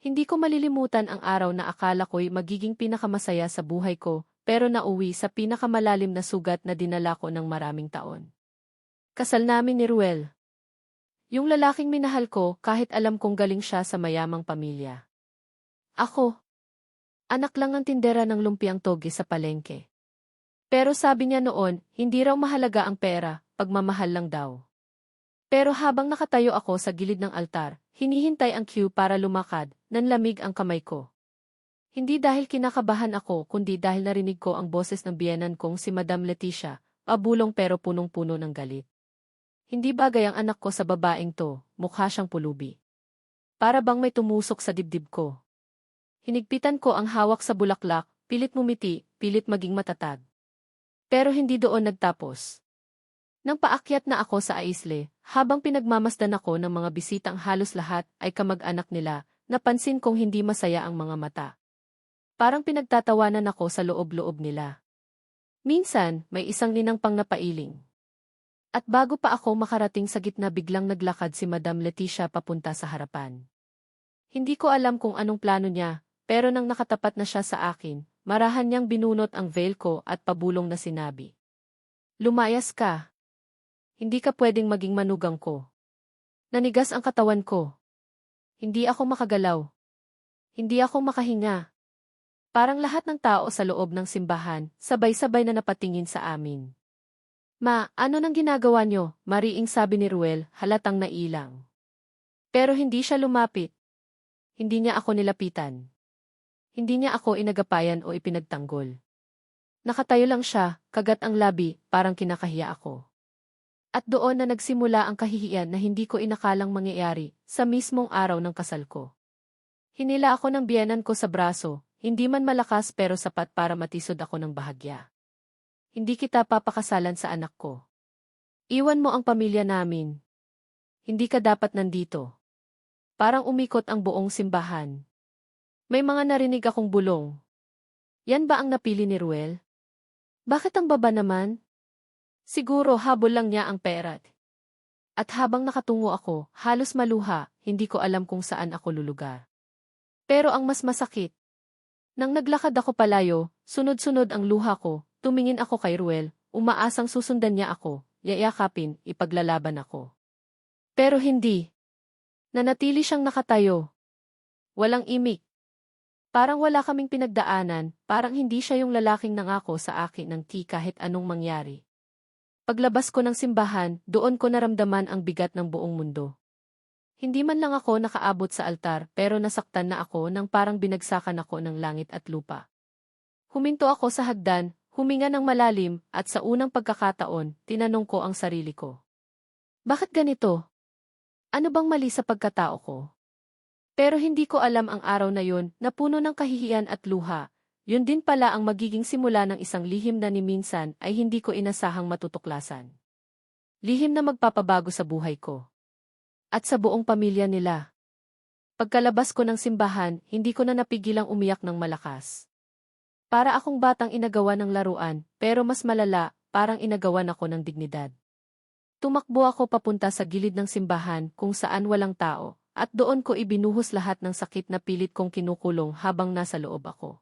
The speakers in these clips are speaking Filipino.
Hindi ko malilimutan ang araw na akala ko'y magiging pinakamasaya sa buhay ko, pero nauwi sa pinakamalalim na sugat na dinala ko ng maraming taon. Kasal namin ni Ruel. Yung lalaking minahal ko kahit alam kong galing siya sa mayamang pamilya. Ako. Anak lang ang tindera ng lumpiang toge sa palengke. Pero sabi niya noon, hindi raw mahalaga ang pera, pagmamahal lang daw. Pero habang nakatayo ako sa gilid ng altar, hinihintay ang cue para lumakad, nanlamig ang kamay ko. Hindi dahil kinakabahan ako kundi dahil narinig ko ang boses ng biyenan kong si Madam Leticia, pabulong pero punong-puno ng galit. Hindi bagay ang anak ko sa babaeng to, mukha siyang pulubi. Para bang may tumusok sa dibdib ko. Hinigpitan ko ang hawak sa bulaklak, pilit mumiti, pilit maging matatag. Pero hindi doon nagtapos. Nang paakyat na ako sa aisle, habang pinagmamasdan ako ng mga bisitang halos lahat ay kamag-anak nila, napansin kong hindi masaya ang mga mata. Parang pinagtatawanan ako sa loob-loob nila. Minsan, may isang ninang pang napailing. At bago pa ako makarating sa gitna biglang naglakad si Madam Leticia papunta sa harapan. Hindi ko alam kung anong plano niya, pero nang nakatapat na siya sa akin, marahan niyang binunot ang veil ko at pabulong na sinabi. Lumayas ka. Hindi ka pwedeng maging manugang ko. Nanigas ang katawan ko. Hindi ako makagalaw. Hindi ako makahinga. Parang lahat ng tao sa loob ng simbahan, sabay-sabay na napatingin sa amin. Ma, ano nang ginagawa niyo? Mariing sabi ni Ruel, halatang nailang. Pero hindi siya lumapit. Hindi niya ako nilapitan. Hindi niya ako inagapayan o ipinagtanggol. Nakatayo lang siya, kagat ang labi, parang kinakahiya ako. At doon na nagsimula ang kahihiyan na hindi ko inakalang mangyayari sa mismong araw ng kasal ko. Hinila ako ng biyenan ko sa braso, hindi man malakas pero sapat para matisod ako ng bahagya. Hindi kita papakasalan sa anak ko. Iwan mo ang pamilya namin. Hindi ka dapat nandito. Parang umikot ang buong simbahan. May mga narinig akong bulong. Yan ba ang napili ni Ruel? Bakit ang baba naman? Siguro habol lang niya ang pera. At habang nakatungo ako, halos maluha, hindi ko alam kung saan ako lulugar. Pero ang mas masakit. Nang naglakad ako palayo, sunod-sunod ang luha ko, tumingin ako kay Ruel, umaasang susundan niya ako, yayakapin, ipaglalaban ako. Pero hindi. Nanatili siyang nakatayo. Walang imik. Parang wala kaming pinagdaanan, parang hindi siya yung lalaking nangako sa akin ng ti kahit anong mangyari. Paglabas ko ng simbahan, doon ko naramdaman ang bigat ng buong mundo. Hindi man lang ako nakaabot sa altar pero nasaktan na ako nang parang binagsakan ako ng langit at lupa. Huminto ako sa hagdan, huminga ng malalim, at sa unang pagkakataon, tinanong ko ang sarili ko. Bakit ganito? Ano bang mali sa pagkatao ko? Pero hindi ko alam ang araw na yun na puno ng kahihiyan at luha, yun din pala ang magiging simula ng isang lihim na ni minsan ay hindi ko inasahang matutuklasan. Lihim na magpapabago sa buhay ko. At sa buong pamilya nila. Pagkalabas ko ng simbahan, hindi ko na napigilang umiyak ng malakas. Para akong batang inagawa ng laruan, pero mas malala, parang inagawan ako ng dignidad. Tumakbo ako papunta sa gilid ng simbahan kung saan walang tao, at doon ko ibinuhos lahat ng sakit na pilit kong kinukulong habang nasa loob ako.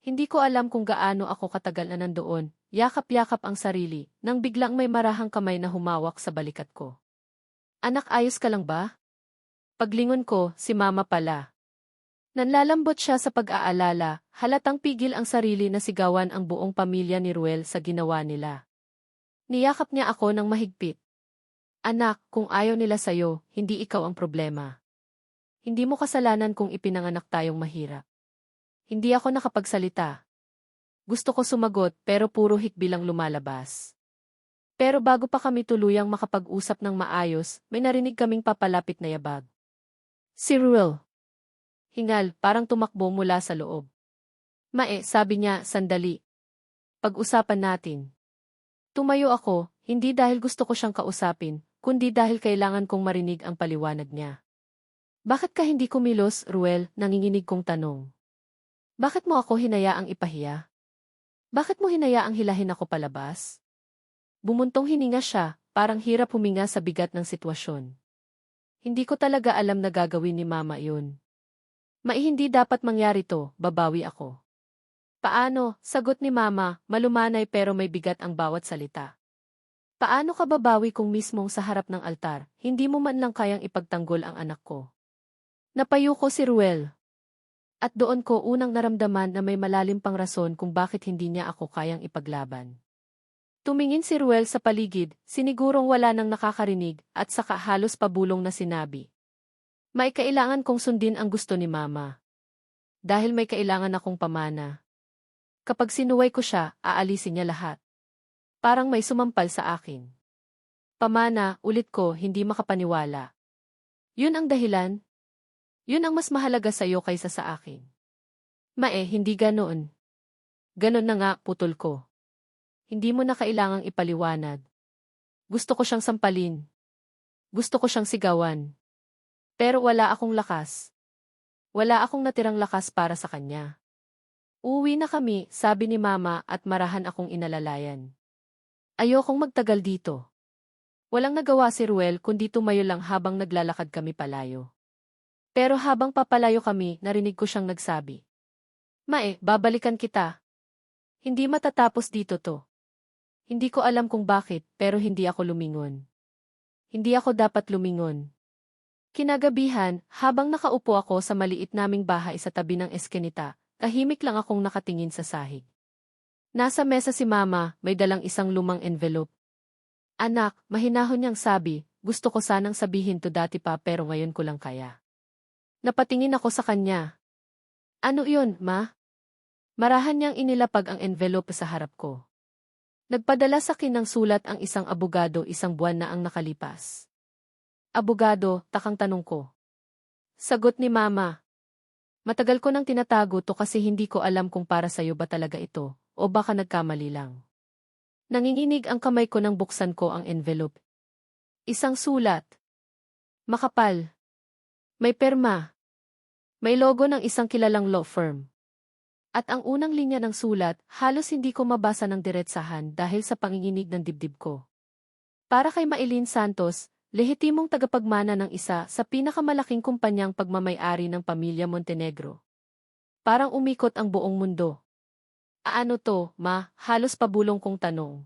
Hindi ko alam kung gaano ako katagal na nandoon, yakap-yakap ang sarili, nang biglang may marahang kamay na humawak sa balikat ko. Anak ayos ka lang ba? Paglingon ko, si mama pala. Nanlalambot siya sa pag-aalala, halatang pigil ang sarili na sigawan ang buong pamilya ni Ruel sa ginawa nila. Niyakap niya ako ng mahigpit. Anak, kung ayaw nila sa'yo, hindi ikaw ang problema. Hindi mo kasalanan kung ipinanganak tayong mahirap. Hindi ako nakapagsalita. Gusto ko sumagot pero puro hikbi lang lumalabas. Pero bago pa kami tuluyang makapag-usap ng maayos, may narinig kaming papalapit na yabag. Si Ruel. Hingal, parang tumakbo mula sa loob. Mae, sabi niya, sandali. Pag-usapan natin. Tumayo ako, hindi dahil gusto ko siyang kausapin, kundi dahil kailangan kong marinig ang paliwanag niya. Bakit ka hindi kumilos, Ruel, nanginginig kong tanong. Bakit mo ako hinayaang ipahiya? Bakit mo hinayaang hilahin ako palabas? Bumuntong hininga siya, parang hirap huminga sa bigat ng sitwasyon. Hindi ko talaga alam na gagawin ni mama yun. Mai hindi dapat mangyari to, babawi ako. Paano, sagot ni mama, malumanay pero may bigat ang bawat salita. Paano ka babawi kung mismong sa harap ng altar, hindi mo man lang kayang ipagtanggol ang anak ko? Napayo ko si Ruel. At doon ko unang naramdaman na may malalim pang rason kung bakit hindi niya ako kayang ipaglaban. Tumingin si Ruel sa paligid, sinigurong wala nang nakakarinig, at saka halos pabulong na sinabi. May kailangan kong sundin ang gusto ni Mama. Dahil may kailangan akong pamana. Kapag sinuway ko siya, aalisin niya lahat. Parang may sumampal sa akin. Pamana, ulit ko, hindi makapaniwala. Yun ang dahilan. Yun ang mas mahalaga sa iyo kaysa sa akin. Mae, hindi ganoon. Ganon na nga, putol ko. Hindi mo na kailangang ipaliwanag. Gusto ko siyang sampalin. Gusto ko siyang sigawan. Pero wala akong lakas. Wala akong natirang lakas para sa kanya. Uwi na kami, sabi ni mama at marahan akong inalalayan. Ayokong magtagal dito. Walang nagawa si Ruel kundi tumayo lang habang naglalakad kami palayo. Pero habang papalayo kami, narinig ko siyang nagsabi. Mae, babalikan kita. Hindi matatapos dito to. Hindi ko alam kung bakit, pero hindi ako lumingon. Hindi ako dapat lumingon. Kinagabihan, habang nakaupo ako sa maliit naming bahay sa tabi ng eskenita, tahimik lang akong nakatingin sa sahig. Nasa mesa si mama, may dalang isang lumang envelope. Anak, mahinahon niyang sabi, gusto ko sanang sabihin to dati pa pero ngayon ko lang kaya. Napatingin ako sa kanya. Ano yun, ma? Marahan niyang inilapag ang envelope sa harap ko. Nagpadala sa akin ng sulat ang isang abogado isang buwan na ang nakalipas. Abogado, takang tanong ko. Sagot ni Mama. Matagal ko nang tinatago to kasi hindi ko alam kung para sa'yo ba talaga ito, o baka nagkamali lang. Nanginginig ang kamay ko nang buksan ko ang envelope. Isang sulat. Makapal. May perma. May logo ng isang kilalang law firm. At ang unang linya ng sulat, halos hindi ko mabasa ng diretsahan dahil sa panginginig ng dibdib ko. Para kay Maylene Santos, lehitimong tagapagmana ng isa sa pinakamalaking kumpanyang pagmamayari ng pamilya Montenegro. Parang umikot ang buong mundo. Aano to, ma, halos pabulong kong tanong.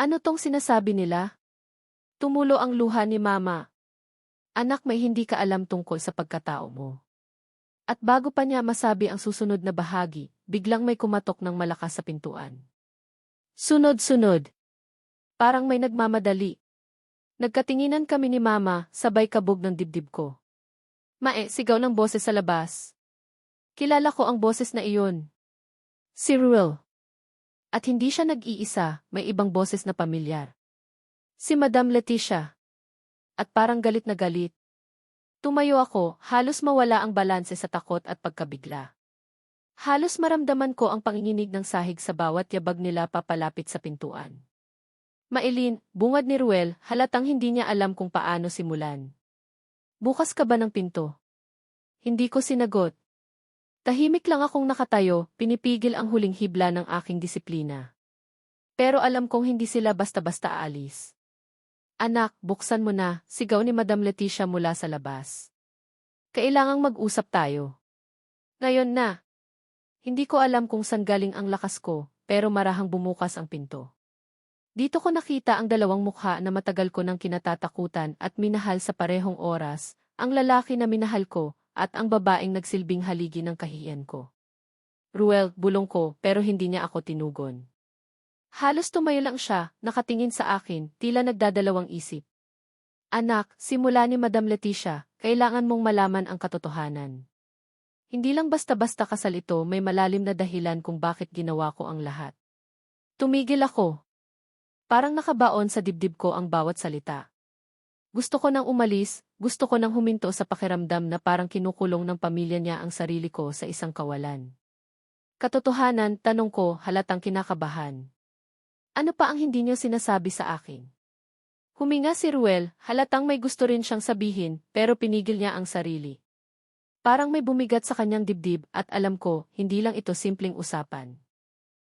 Ano tong sinasabi nila? Tumulo ang luha ni mama. Anak may hindi ka alam tungkol sa pagkatao mo. At bago pa niya masabi ang susunod na bahagi, biglang may kumatok ng malakas sa pintuan. Sunod-sunod. Parang may nagmamadali. Nagkatinginan kami ni Mama, sabay kabog ng dibdib ko. Mae, sigaw ng boses sa labas. Kilala ko ang boses na iyon. Si Ruel. At hindi siya nag-iisa, may ibang boses na pamilyar. Si Madam Leticia. At parang galit na galit. Tumayo ako, halos mawala ang balanse sa takot at pagkabigla. Halos maramdaman ko ang panginginig ng sahig sa bawat yabag nila papalapit sa pintuan. Mailin, bungad ni Ruel, halatang hindi niya alam kung paano simulan. Bukas ka ba ng pinto? Hindi ko sinagot. Tahimik lang akong nakatayo, pinipigil ang huling hibla ng aking disiplina. Pero alam kong hindi sila basta-basta aalis. Anak, buksan mo na, sigaw ni Madam Leticia mula sa labas. Kailangang mag-usap tayo. Ngayon na. Hindi ko alam kung saan galing ang lakas ko, pero marahang bumukas ang pinto. Dito ko nakita ang dalawang mukha na matagal ko nang kinatatakutan at minahal sa parehong oras, ang lalaki na minahal ko, at ang babaeng nagsilbing haligi ng kahihiyan ko. Ruel, bulong ko, pero hindi niya ako tinugon. Halos tumayo lang siya, nakatingin sa akin, tila nagdadalawang isip. Anak, simula ni Madam Leticia, kailangan mong malaman ang katotohanan. Hindi lang basta-basta kasal ito, may malalim na dahilan kung bakit ginawa ko ang lahat. Tumigil ako. Parang nakabaon sa dibdib ko ang bawat salita. Gusto ko nang umalis, gusto ko nang huminto sa pakiramdam na parang kinukulong ng pamilya niya ang sarili ko sa isang kawalan. Katotohanan, tanong ko, halatang kinakabahan. Ano pa ang hindi niyo sinasabi sa akin? Huminga si Ruel, halatang may gusto rin siyang sabihin, pero pinigil niya ang sarili. Parang may bumigat sa kanyang dibdib at alam ko, hindi lang ito simpleng usapan.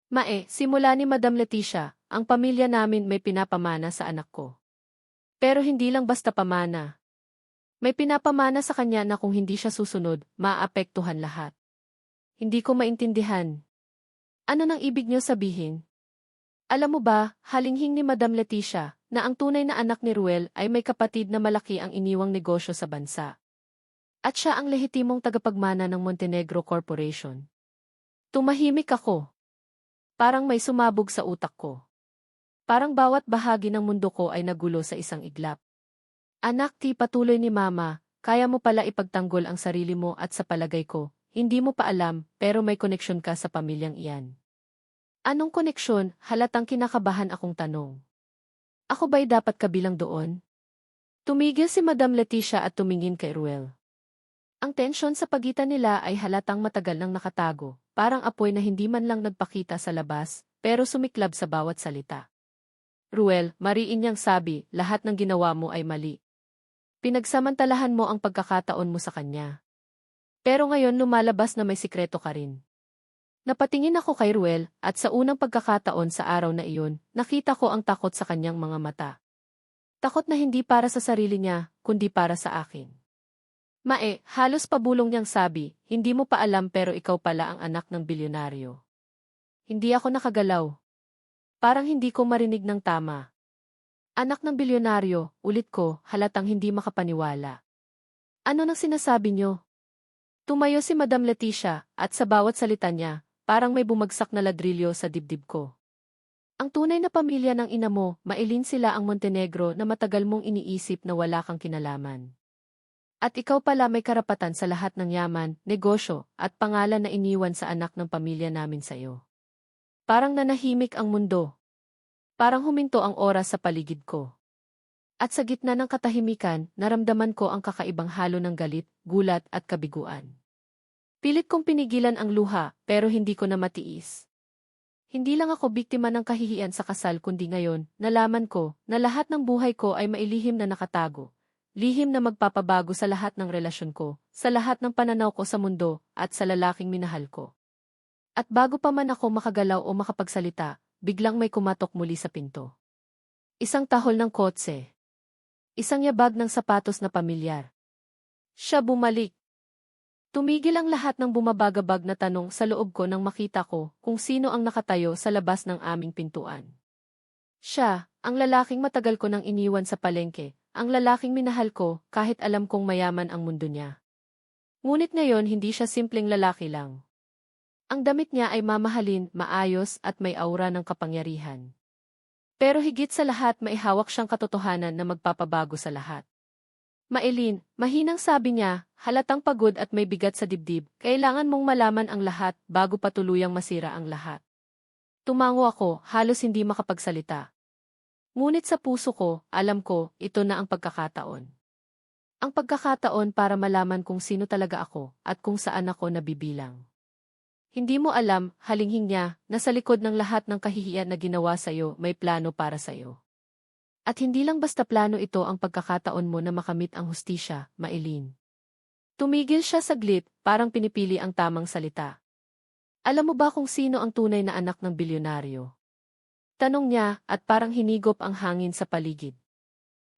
Mae, simula ni Madam Leticia, ang pamilya namin may pinapamana sa anak ko. Pero hindi lang basta pamana. May pinapamana sa kanya na kung hindi siya susunod, maapektuhan lahat. Hindi ko maintindihan. Ano nang ibig niyo sabihin? Alam mo ba, halinghing ni Madam Leticia, na ang tunay na anak ni Ruel ay may kapatid na malaki ang iniwang negosyo sa bansa. At siya ang lehitimong tagapagmana ng Montenegro Corporation. Tumahimik ako. Parang may sumabog sa utak ko. Parang bawat bahagi ng mundo ko ay nagulo sa isang iglap. Anak ti patuloy ni Mama, kaya mo pala ipagtanggol ang sarili mo at sa palagay ko, hindi mo pa alam pero may koneksyon ka sa pamilyang iyan. Anong koneksyon? Halatang kinakabahan akong tanong. Ako ba'y dapat kabilang doon? Tumigil si Madam Leticia at tumingin kay Ruel. Ang tensyon sa pagitan nila ay halatang matagal nang nakatago, parang apoy na hindi man lang nagpakita sa labas, pero sumiklab sa bawat salita. Ruel, mariin niyang sabi, lahat ng ginawa mo ay mali. Pinagsamantalahan mo ang pagkakataon mo sa kanya. Pero ngayon lumalabas na may sikreto ka rin. Napatingin ako kay Ruel, at sa unang pagkakataon sa araw na iyon, nakita ko ang takot sa kanyang mga mata. Takot na hindi para sa sarili niya, kundi para sa akin. Mae, halos pabulong niyang sabi, hindi mo pa alam pero ikaw pala ang anak ng bilyonaryo. Hindi ako nakagalaw. Parang hindi ko marinig ng tama. Anak ng bilyonaryo, ulit ko, halatang hindi makapaniwala. Ano nang sinasabi niyo? Tumayo si Madam Leticia, at sa bawat salita niya, Parang may bumagsak na ladrilyo sa dibdib ko. Ang tunay na pamilya ng ina mo, mailin sila ang Montenegro na matagal mong iniisip na wala kang kinalaman. At ikaw pala may karapatan sa lahat ng yaman, negosyo, at pangalan na iniwan sa anak ng pamilya namin sa iyo. Parang nanahimik ang mundo. Parang huminto ang oras sa paligid ko. At sa gitna ng katahimikan, naramdaman ko ang kakaibang halo ng galit, gulat at kabiguan. Pilit kong pinigilan ang luha, pero hindi ko na matiis. Hindi lang ako biktima ng kahihiyan sa kasal kundi ngayon, nalaman ko na lahat ng buhay ko ay mailihim na nakatago. Lihim na magpapabago sa lahat ng relasyon ko, sa lahat ng pananaw ko sa mundo, at sa lalaking minahal ko. At bago pa man ako makagalaw o makapagsalita, biglang may kumatok muli sa pinto. Isang tahol ng kotse. Isang yabag ng sapatos na pamilyar. Siya bumalik, Tumigil ang lahat ng bumabagabag na tanong sa loob ko nang makita ko kung sino ang nakatayo sa labas ng aming pintuan. Siya, ang lalaking matagal ko nang iniwan sa palengke, ang lalaking minahal ko kahit alam kong mayaman ang mundo niya. Ngunit ngayon hindi siya simpleng lalaki lang. Ang damit niya ay mamahalin, maayos at may aura ng kapangyarihan. Pero higit sa lahat maihawak siyang katotohanan na magpapabago sa lahat. Mailin, mahinang sabi niya, halatang pagod at may bigat sa dibdib, kailangan mong malaman ang lahat bago pa tuluyang masira ang lahat. Tumango ako, halos hindi makapagsalita. Ngunit sa puso ko, alam ko, ito na ang pagkakataon. Ang pagkakataon para malaman kung sino talaga ako at kung saan ako nabibilang. Hindi mo alam, halinghing niya, na sa likod ng lahat ng kahihiyan na ginawa sa'yo, may plano para sa'yo. At hindi lang basta plano ito ang pagkakataon mo na makamit ang hustisya, Mailin. Tumigil siya saglit, parang pinipili ang tamang salita. Alam mo ba kung sino ang tunay na anak ng bilyonaryo? Tanong niya at parang hinigop ang hangin sa paligid.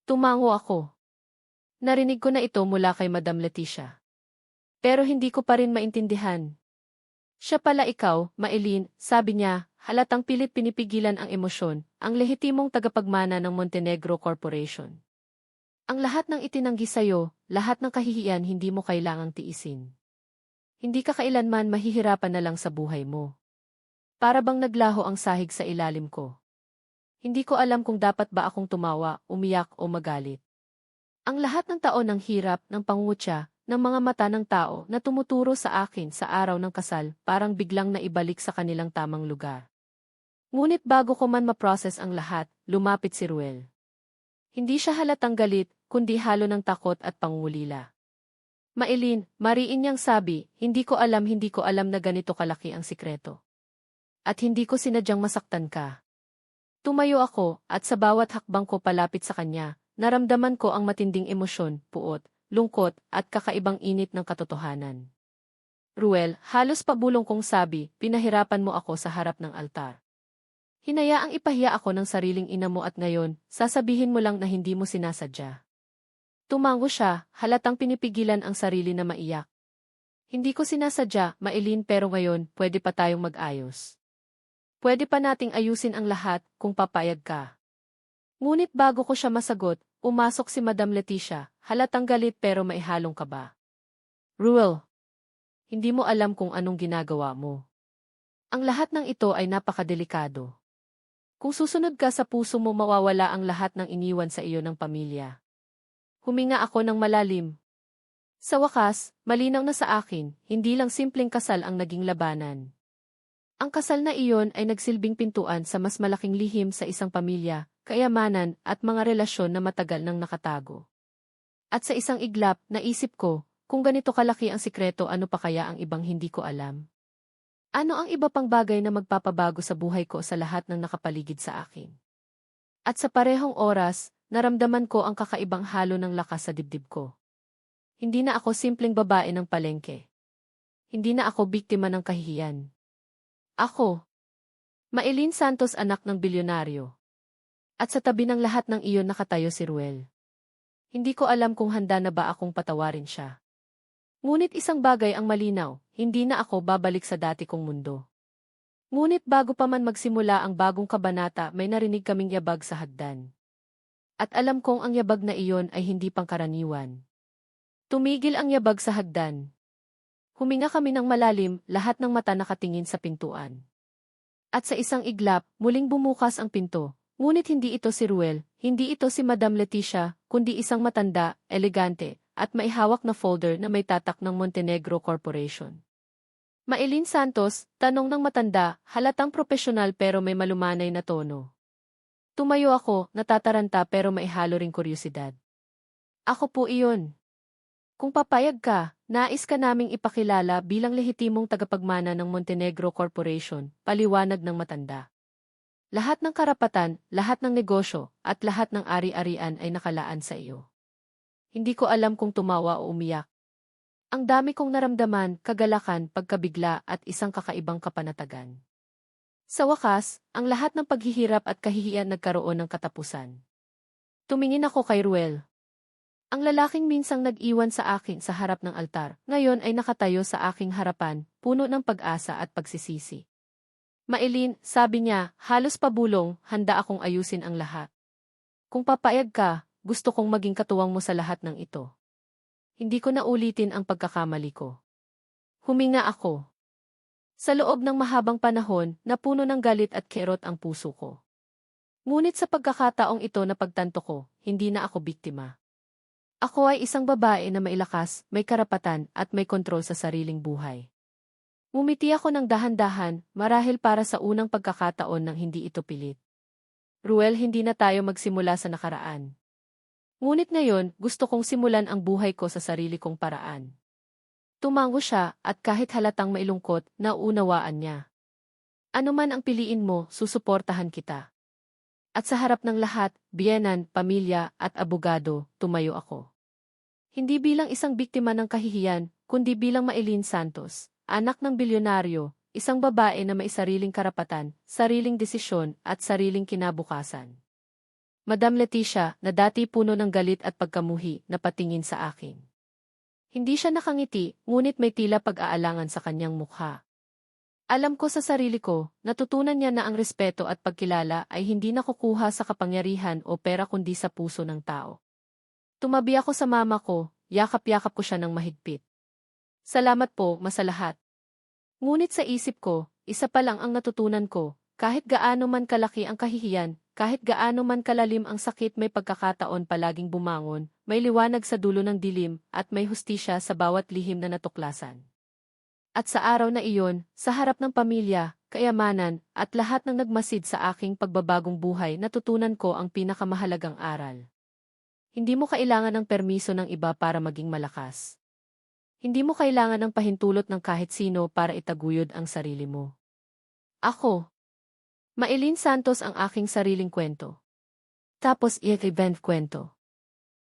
Tumango ako. Narinig ko na ito mula kay Madam Leticia. Pero hindi ko pa rin maintindihan. Siya pala ikaw, Mailin, sabi niya, halatang pilit pinipigilan ang emosyon, ang lehitimong tagapagmana ng Montenegro Corporation. Ang lahat ng itinanggi sa'yo, lahat ng kahihiyan hindi mo kailangang tiisin. Hindi ka kailanman mahihirapan na lang sa buhay mo. Para bang naglaho ang sahig sa ilalim ko. Hindi ko alam kung dapat ba akong tumawa, umiyak o magalit. Ang lahat ng taon ng hirap, ng pangungutya, ng mga mata ng tao na tumuturo sa akin sa araw ng kasal parang biglang naibalik sa kanilang tamang lugar. Ngunit bago ko man ma-process ang lahat, lumapit si Ruel. Hindi siya halatang galit, kundi halo ng takot at pangungulila. Mailin, mariin niyang sabi, hindi ko alam hindi ko alam na ganito kalaki ang sikreto. At hindi ko sinadyang masaktan ka. Tumayo ako, at sa bawat hakbang ko palapit sa kanya, naramdaman ko ang matinding emosyon, puot, lungkot, at kakaibang init ng katotohanan. Ruel, halos pabulong kong sabi, pinahirapan mo ako sa harap ng altar. Hinayaang ipahiya ako ng sariling ina mo at ngayon, sasabihin mo lang na hindi mo sinasadya. Tumango siya, halatang pinipigilan ang sarili na maiyak. Hindi ko sinasadya, Mailin pero ngayon, pwede pa tayong mag-ayos. Pwede pa nating ayusin ang lahat, kung papayag ka. Ngunit bago ko siya masagot, umasok si Madam Leticia, halatang galit pero maihalong ka ba? Ruel, hindi mo alam kung anong ginagawa mo. Ang lahat ng ito ay napakadelikado. Kung susunod ka sa puso mo mawawala ang lahat ng iniwan sa iyo ng pamilya. Huminga ako ng malalim. Sa wakas, malinaw na sa akin, hindi lang simpleng kasal ang naging labanan. Ang kasal na iyon ay nagsilbing pintuan sa mas malaking lihim sa isang pamilya, kayamanan at mga relasyon na matagal nang nakatago. At sa isang iglap, naisip ko, kung ganito kalaki ang sikreto ano pa kaya ang ibang hindi ko alam? Ano ang iba pang bagay na magpapabago sa buhay ko sa lahat ng nakapaligid sa akin? At sa parehong oras, naramdaman ko ang kakaibang halo ng lakas sa dibdib ko. Hindi na ako simpleng babae ng palengke. Hindi na ako biktima ng kahihiyan. Ako, Mailin Santos anak ng bilyonaryo. At sa tabi ng lahat ng iyon nakatayo si Ruel. Hindi ko alam kung handa na ba akong patawarin siya. Ngunit isang bagay ang malinaw, hindi na ako babalik sa dati kong mundo. Ngunit bago pa man magsimula ang bagong kabanata may narinig kaming yabag sa hagdan. At alam kong ang yabag na iyon ay hindi pangkaraniwan. Tumigil ang yabag sa hagdan. Huminga kami ng malalim, lahat ng mata nakatingin sa pintuan. At sa isang iglap, muling bumukas ang pinto. Ngunit hindi ito si Ruel, hindi ito si Madam Leticia, kundi isang matanda, elegante, at maihawak na folder na may tatak ng Montenegro Corporation. Mailin Santos, tanong ng matanda, halatang profesional pero may malumanay na tono. Tumayo ako, natataranta pero maihalo ring kuryosidad. Ako po iyon. Kung papayag ka, nais ka naming ipakilala bilang lehitimong tagapagmana ng Montenegro Corporation, paliwanag ng matanda. Lahat ng karapatan, lahat ng negosyo, at lahat ng ari-arian ay nakalaan sa iyo. Hindi ko alam kung tumawa o umiyak. Ang dami kong naramdaman, kagalakan, pagkabigla at isang kakaibang kapanatagan. Sa wakas, ang lahat ng paghihirap at kahihiyan nagkaroon ng katapusan. Tumingin ako kay Ruel. Ang lalaking minsang nag-iwan sa akin sa harap ng altar, ngayon ay nakatayo sa aking harapan, puno ng pag-asa at pagsisisi. Mailin, sabi niya, halos pabulong, handa akong ayusin ang lahat. Kung papayag ka, gusto kong maging katuwang mo sa lahat ng ito. Hindi ko na ulitin ang pagkakamali ko. Huminga ako. Sa loob ng mahabang panahon, napuno ng galit at kerot ang puso ko. Ngunit sa pagkakataong ito na pagtanto ko, hindi na ako biktima. Ako ay isang babae na mailakas, may karapatan at may kontrol sa sariling buhay. Mumiti ako ng dahan-dahan, marahil para sa unang pagkakataon nang hindi ito pilit. Ruel, hindi na tayo magsimula sa nakaraan. Ngunit ngayon, gusto kong simulan ang buhay ko sa sarili kong paraan. Tumango siya at kahit halatang mailungkot, nauunawaan niya. Ano man ang piliin mo, susuportahan kita. At sa harap ng lahat, biyenan, pamilya at abogado, tumayo ako. Hindi bilang isang biktima ng kahihiyan, kundi bilang Mailin Santos, anak ng bilyonaryo, isang babae na may sariling karapatan, sariling desisyon at sariling kinabukasan. Madam Leticia, na dati puno ng galit at pagkamuhi, napatingin sa akin. Hindi siya nakangiti, ngunit may tila pag-aalangan sa kanyang mukha. Alam ko sa sarili ko, natutunan niya na ang respeto at pagkilala ay hindi nakukuha sa kapangyarihan o pera kundi sa puso ng tao. Tumabi ako sa mama ko, yakap-yakap ko siya ng mahigpit. Salamat po, masalahat. Ngunit sa isip ko, isa pa lang ang natutunan ko, kahit gaano man kalaki ang kahihiyan, kahit gaano man kalalim ang sakit may pagkakataon palaging bumangon, may liwanag sa dulo ng dilim, at may hustisya sa bawat lihim na natuklasan. At sa araw na iyon, sa harap ng pamilya, kayamanan, at lahat ng nagmasid sa aking pagbabagong buhay natutunan ko ang pinakamahalagang aral. Hindi mo kailangan ng permiso ng iba para maging malakas. Hindi mo kailangan ng pahintulot ng kahit sino para itaguyod ang sarili mo. Ako, Mailin Santos ang aking sariling kwento. Tapos i-event kwento.